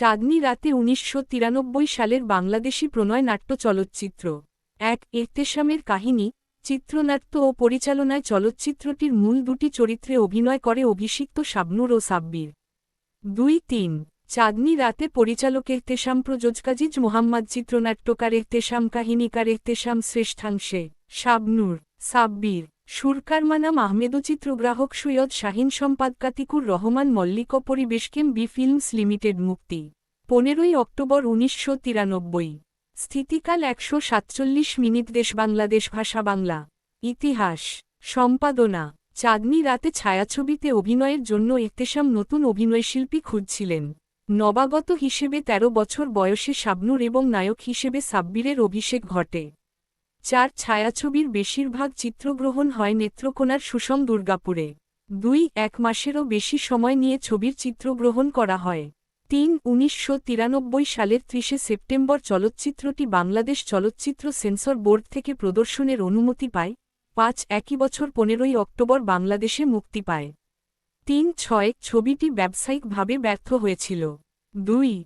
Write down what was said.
চাঁদনি রাতে উনিশশো তিরানব্বই সালের বাংলাদেশি প্রণয় নাট্য চলচ্চিত্র, এক এহতেশামের কাহিনী, চিত্রনাট্য ও পরিচালনায় চলচ্চিত্রটির মূল দুটি চরিত্রে অভিনয় করে অভিষিক্ত শাবনুর ও সাব্বির। দুই তিন, চাঁদনি রাতে পরিচালক এহতেশাম প্রযোজকাজিজ মোহাম্মদ চিত্রনাট্যকার এহতেশাম কাহিনীকার এহতেশাম শ্রেষ্ঠাংশে, শাবনুর, সাব্বির। সুরকারমানাম আহমেদ চিত্রগ্রাহক সৈয়দ শাহিন সম্পাদকাতিকুর রহমান মল্লিক পরিবেশকেম বি ফিল্মস লিমিটেড মুক্তি। পনেরোই অক্টোবর উনিশশো তিরানব্বই। স্থিতিকাল একশো সাতচল্লিশ মিনিট দেশ বাংলাদেশ ভাষা বাংলা। ইতিহাস। সম্পাদনা। চাঁদনি রাতে ছায়াছবিতে অভিনয়ের জন্য এহতেশাম নতুন অভিনয়শিল্পী খুঁজছিলেন। নবাগত হিসেবে ১৩ বছর বয়সে শাবনুর এবং নায়ক হিসেবে সাব্বিরের অভিষেক ঘটে। চার ছায়াছবির বেশিরভাগ চিত্রগ্রহণ হয় নেত্রকোনার সুষম দুর্গাপুরে। দুই, এক মাসেরও বেশি সময় নিয়ে ছবির চিত্রগ্রহণ করা হয়। তিন, উনিশশো সালের ত্রিশে সেপ্টেম্বর চলচ্চিত্রটি বাংলাদেশ চলচ্চিত্র সেন্সর বোর্ড থেকে প্রদর্শনের অনুমতি পায়। পাঁচ, একই বছর পনেরোই অক্টোবর বাংলাদেশে মুক্তি পায়। তিন, ছয়, ছবিটি ব্যবসায়িকভাবে ব্যর্থ হয়েছিল। দুই